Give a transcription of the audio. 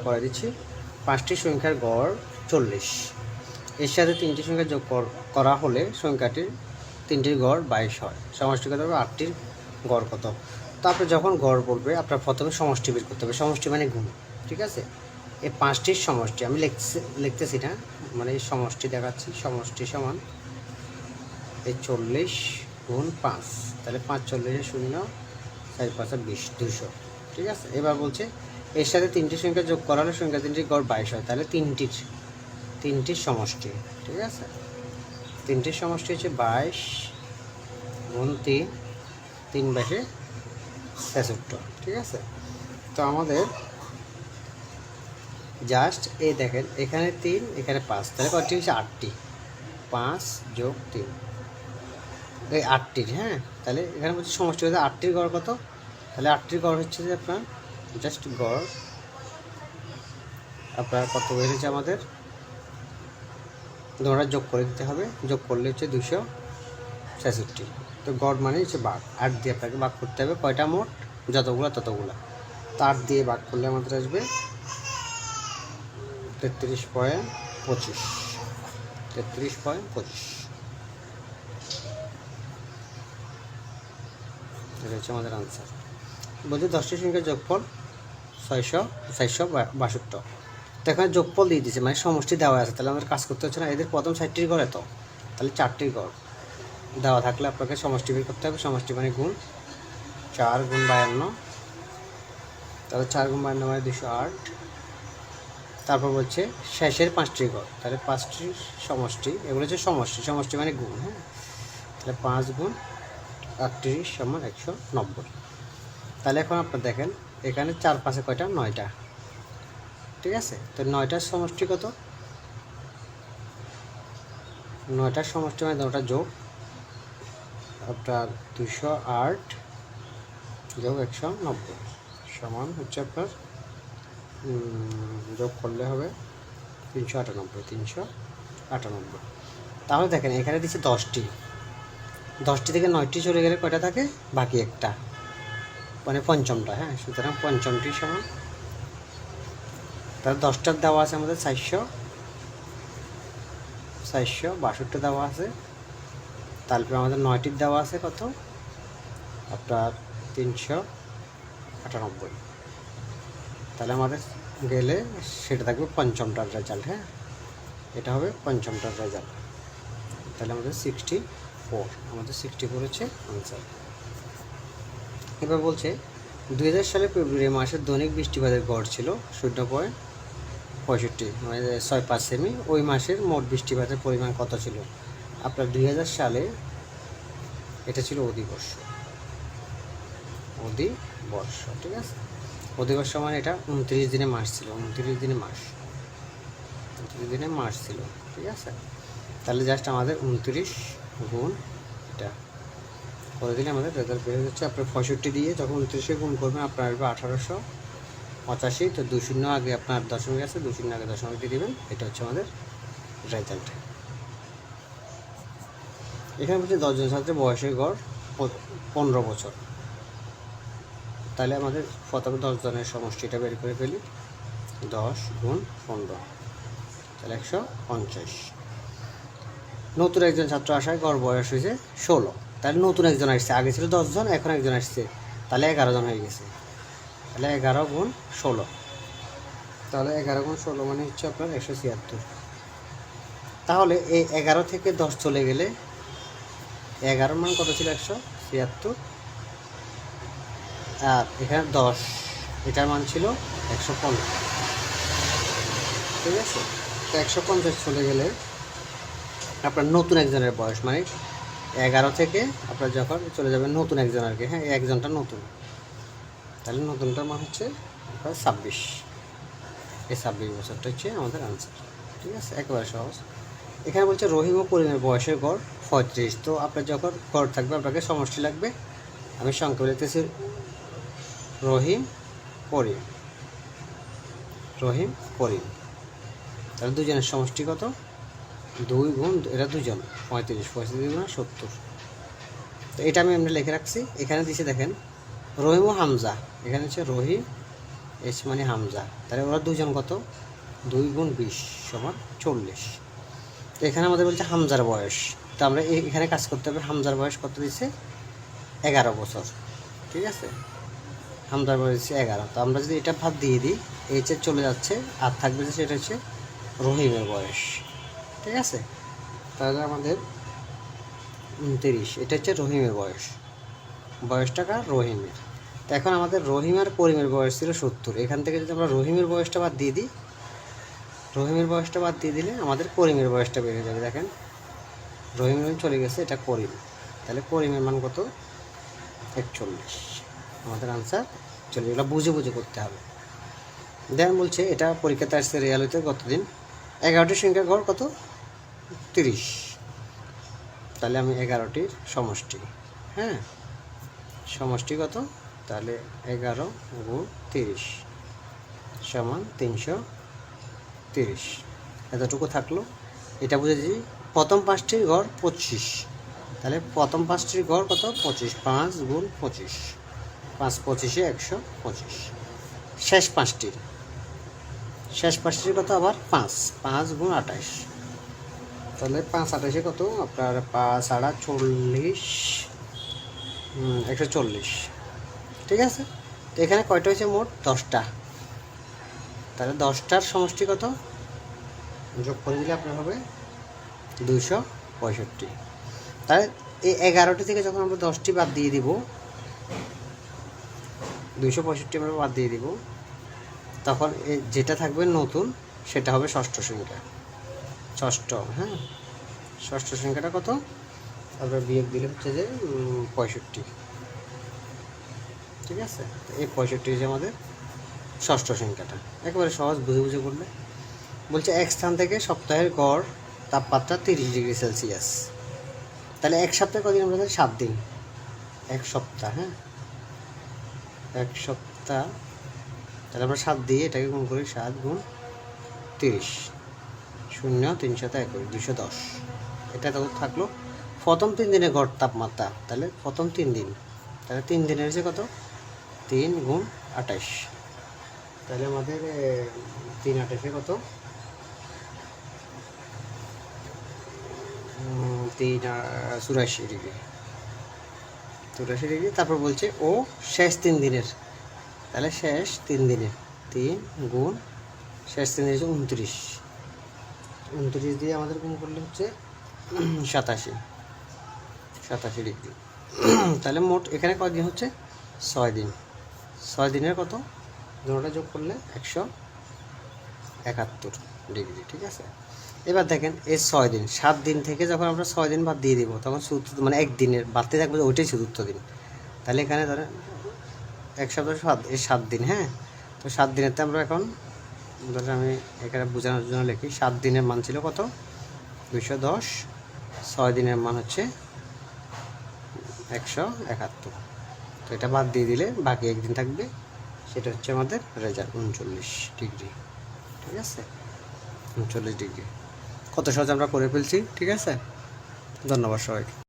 করে দিচ্ছি। পাঁচটি সংখ্যার গড় চল্লিশ। এর সাথে তিনটি সংখ্যা যোগ কর- হলে সংখ্যাটির তিনটির গড় বাইশ হয়। সমষ্টি কত হবে? আটটির গড় কত? তারপরে যখন গড় বলবে, আপনার প্রথমে সমষ্টি বের করতে হবে। সমষ্টি মানে গুণ, ঠিক আছে? এই পাঁচটির সমষ্টি, আমি লিখছি লিখতেছি না মানে সমষ্টি দেখাচ্ছি। সমষ্টি সমান এই চল্লিশ গুণ পাঁচ। তাহলে পাঁচ চল্লিশে শূন্য, চার পাঁচা বিশ দুশো ঠিক আছে? এবার বলছে এর সাথে তিনটি সংখ্যা যোগ করা হলে সংখ্যা তিনটির গড় বাইশ হয়, তাহলে তিনটির তিনটির সমষ্টি, ঠিক আছে? তিনটির সমষ্টি হচ্ছে বাইশ গুণ তিন তিন বাইশে ছেষট্টি, ঠিক আছে? তো আমাদের জাস্ট এই দেখেন, এখানে তিন, এখানে পাঁচ, তাহলে কয়টি হচ্ছে আটটি? পাঁচ যোগ তিন। এই আটটির হ্যাঁ? তাহলে এখানে বলছে সমষ্টি হচ্ছে আটটির গড় কত? তাহলে আটটির গড় হচ্ছে যে আপনার জাস্ট গড়। আপনার কত বেড়েছে আমাদের? ধরা যোগ করে দিতে হবে। যোগ করলে হচ্ছে দুশো ছেষট্টি। তো গড় মানে হচ্ছে বাঘ। আট দিয়ে আপনাকে বাঘ করতে হবে কয়টা মোট? যতগুলো, ততগুলো। তার দিয়ে বাঘ করলে আমাদের আসবে তেত্রিশ পয়েন্ট পঁচিশ। তেত্রিশ পয়েন্ট পঁচিশ। এটা হচ্ছে আমাদের আনসার বলছি দশটি সংখ্যার যোগফল ছয়শো, চারশো বাষট্টি। তো এখানে যোগফল দিয়ে দিয়েছে মানে সমষ্টি দেওয়া আছে, তাহলে আমাদের কাজ করতে হচ্ছে না, এদের প্রথম ষাটটির গড় এত তাহলে চারটির গড়। দেওয়া থাকলে আপনাকে সমষ্টি বের করতে হবে, সমষ্টি মানে গুণ চার গুণ বায়ান্ন, তাহলে চার গুণ বায়ান্ন মানে দুশো আট। তারপর বলছে শেষের পাঁচটি গড়, তাহলে পাঁচটির সমষ্টি, এগুলো হচ্ছে সমষ্টি সমষ্টি মানে গুণ হ্যাঁ? তাহলে পাঁচ গুণ আটত্রিশ সমান একশো নব্বই। তাহলে এখন আপনার দেখেন এখানে চার পাঁচে কয়টা? নয়টা। ঠিক আছে? তো নয়টার সমষ্টি কত? নয়টার সমষ্টি মানে নটা যোগ, আপনার দুশো আট যোগ একশো নব্বই। সমান হচ্ছে আপনার যোগ করলে হবে তিনশো আটানব্বই তিনশো আটানব্বই। তাহলে দেখেন, এখানে দিচ্ছে দশটি। দশটি থেকে নয়টি চলে গেলে কয়টা থাকে? বাকি একটা। মানে পঞ্চমটা হ্যাঁ? সুতরাং পঞ্চমটি সমান। তাহলে দশটার দেওয়া আছে আমাদের চারশো। চারশো বাষট্টি দেওয়া আছে। তারপরে আমাদের নয়টির দেওয়া আছে কত? আপনার তিনশো আটানব্বই। তাহলে আমাদের গেলে সেটা থাকবে পঞ্চমটার রেজাল্ট হ্যাঁ? এটা হবে পঞ্চমটার রেজাল্ট তাহলে আমাদের সিক্সটি ফোর আমাদের সিক্সটি ফোর হচ্ছে আনসার এবার বলছে দুই হাজার সালে ফেব্রুয়ারি মাসের দৈনিক বৃষ্টিপাতের গড় ছিল শূন্য পয়েন্ট পঁয়ষট্টি মানে ছয় পাঁচ সেমি। ওই মাসের মোট বৃষ্টিপাতের পরিমাণ কত ছিল? আপনার দুই হাজার সালে এটা ছিল অধিবর্ষ। অধিবর্ষ, ঠিক আছে? অধিবর্ষ মানে এটা উনত্রিশ দিনে মাস ছিল, উনত্রিশ দিনে মাস। উনত্রিশ দিনে মাস ছিল, ঠিক আছে? তাহলে জাস্ট আমাদের উনত্রিশ গুণ এটা। করে দিলে আমাদের রেজাল্ট বেড়ে যাচ্ছে। আপনার পঁয়ষট্টি দিয়ে যখন উনত্রিশে গুণ করবেন, আপনার আসবে আঠারোশো পঁচাশি। তো দু শূন্য আগে আপনার দশমিক আছে দু শূন্য আগে দশমিক দিয়ে দেবেন। এটা হচ্ছে আমাদের রেজাল্ট এখানে বলছে দশজন ছাত্রের বয়সের গড় পনেরো বছর। তাহলে আমাদের প্রথমে দশ জনের সমষ্টিটা বের করে ফেলি। দশ গুণ পনেরো, তাহলে একশো পঞ্চাশ। নতুন একজন ছাত্র আসায় গড় বয়স হয়েছে ষোলো। তাহলে নতুন একজন আসছে, আগে ছিল দশজন, এখন একজন আসছে। তাহলে এগারো জন হয়ে গেছে। তাহলে এগারো গুণ ষোলো। তাহলে এগারো গুণ ষোলো মানে হচ্ছে আপনার একশো ছিয়াত্তর। তাহলে এই এগারো থেকে দশ চলে গেলে এগারো মান কত ছিল একশো ছিয়াত্তর? আর এখানে দশ, এটার মান ছিল একশো পঞ্চাশ ঠিক আছে? তো একশো পঞ্চাশ চলে গেলে আপনার নতুন একজনের বয়স মানে এগারো থেকে আপনার যখন চলে যাবেন নতুন একজন আর কি হ্যাঁ একজনটা নতুন। তাহলে নতুনটার মান হচ্ছে আপনার ছাব্বিশ। এই ছাব্বিশ বছরটা হচ্ছে আমাদের আনসার ঠিক আছে? একেবারে সহজ। এখানে বলছে রহিম ও করিমের বয়সের গড় পঁয়ত্রিশ। তো আপনার যখন গড় থাকবে, আপনাকে সমষ্টি লাগবে। আমি সংখ্যা লিখতেছি, রহিম, করিম। রহিম, করিম। তাহলে দুজনের সমষ্টি কত? দুই গুণ, এটা দুজন, পঁয়ত্রিশ পঁয়ত্রিশ গুণ সত্তর। তো এটা আমি এমনি লিখে রাখছি। এখানে দিছে দেখেন, রহিম ও হামজা। এখানে হচ্ছে রহিম, এস মানে হামজা। তাহলে ওরা দুজন কত? দুই গুণ বিশ সমান চল্লিশ। তো এখানে আমাদের বলছে হামজার বয়স। তো আমরা এখানে কাজ করতে হবে, হামজার বয়স কত দিচ্ছে এগারো বছর। ঠিক আছে? হামজার বয়স দিচ্ছে এগারো। তো আমরা যদি এটা ভাব দিয়ে দিই এইচে চলে যাচ্ছে, আর থাকবে যে সেটা হচ্ছে রহিমের বয়স। ঠিক আছে? তাহলে আমাদের উনতিরিশ। এটা হচ্ছে রহিমের বয়স। বয়সটা কার? রহিমের। তো এখন আমাদের রহিম আর করিমের বয়স ছিল সত্তর। এখান থেকে যদি আমরা রহিমের বয়সটা বাদ দিয়ে দিই, রহিমের বয়সটা বাদ দিয়ে দিলে আমাদের করিমের বয়সটা বেড়ে যাবে। দেখেন, রহিম রহিম চলে গেছে, এটা করিম। তাহলে করিমের মান কত? একচল্লিশ। আমাদের আনসার চলে এগুলো বুঝে বুঝে করতে হবে। দেন বলছে, এটা পরীক্ষাতে আসছে রিয়ালিতে কতদিন এগারোটি সংখ্যার ঘর কত? তিরিশ। তাহলে আমি এগারোটির সমষ্টি হ্যাঁ? সমষ্টি কত? তাহলে এগারো গুণ তিরিশ সমান তিনশো তিরিশ। এতটুকু থাকল। এটা বুঝেছি, প্রথম পাঁচটির ঘর পঁচিশ। তাহলে প্রথম পাঁচটির ঘর কত? পঁচিশ, পাঁচ গুণ পঁচিশ। পাঁচ পঁচিশে একশো পঁচিশ। শেষ পাঁচটির। শেষ পাঁচটির কত আবার? পাঁচ পাঁচ গুণ আঠাশ। তাহলে পাঁচ আঠাশে কত? আপনার পাঁচ আড়া চল্লিশ একশো চল্লিশ। ঠিক আছে? এখানে কয়টা হয়েছে মোট? দশটা। তাহলে দশটার সমষ্টি কত? যোগ করে দিলে আপনার হবে দুশো পঁয়ষট্টি। তাহলে এই এগারোটি থেকে যখন আমরা দশটি বাদ দিয়ে দিব দুশো পঁয়ষট্টি আমরা বাদ দিয়ে দিব, তখন যেটা থাকবে নতুন, সেটা হবে ষষ্ঠ সংখ্যা। ষষ্ঠ হ্যাঁ? ষষ্ঠ সংখ্যাটা কত? তারপরে বিয়োগ দিলে হচ্ছে যে পঁয়ষট্টি। ঠিক আছে? এই পঁয়ষট্টি হচ্ছে আমাদের ষষ্ঠ সংখ্যাটা। একেবারে সহজ বুঝে বুঝে করলে। বলছে এক স্থান থেকে সপ্তাহের গড় তাপমাত্রা তিরিশ ডিগ্রি সেলসিয়াস। তাহলে এক সপ্তাহে কদিন আমরা? সাত দিন। এক সপ্তাহ হ্যাঁ? এক সপ্তাহ, তাহলে আমরা সাত দিয়ে এটাকে গুণ করি সাত গুণ তিরিশ। শূন্য তিনশত একুশ, দুশো দশ। এটা তো থাকল প্রথম তিন দিনে গড় তাপমাত্রা। তাহলে প্রথম তিন দিন। তাহলে তিন দিনের হচ্ছে কত? তিন গুণ আঠাশ তাহলে আমাদের তিন আঠাশে কত? তিন চুরাশি ডিগ্রি। চুরাশি ডিগ্রি, তারপর বলছে, ও, শেষ তিন দিনের। তাহলে শেষ তিন দিনের। তিন গুণ, শেষ তিন দিন হচ্ছে উনত্রিশ। উনত্রিশ দিয়ে আমাদের গুণ করলে হচ্ছে সাতাশি। সাতাশি ডিগ্রি। তাহলে মোট এখানে কয়দিন হচ্ছে? ছয় দিন। ছয় দিনের কত? দুটোটা যোগ করলে একশো একাত্তর ডিগ্রি, ঠিক আছে? এবার দেখেন, এই ছয় দিন, সাত দিন থেকে যখন আমরা ছয় দিন বাদ দিয়ে দিব, তখন চতুর্থ মানে একদিনের, বাড়তে থাকবে ওইটাই চতুর্থ দিন। তাহলে এখানে ধরেন, এক সপ্তাহ সাত, এই সাত দিন হ্যাঁ? তো সাত দিনেরতে আমরা এখন ধরেন আমি এখানে বোঝানোর জন্য লিখি, সাত দিনের মান ছিল কত? দুইশো দশ, ছয় দিনের মান হচ্ছে একশো একাত্তর। তো এটা বাদ দিয়ে দিলে বাকি একদিন থাকবে, সেটা হচ্ছে আমাদের রেজাল্ট, উনচল্লিশ ডিগ্রি, ঠিক আছে? উনচল্লিশ ডিগ্রি। কত সহজ আমরা করে ফেলছি, ঠিক আছে? ধন্যবাদ সবাইকে।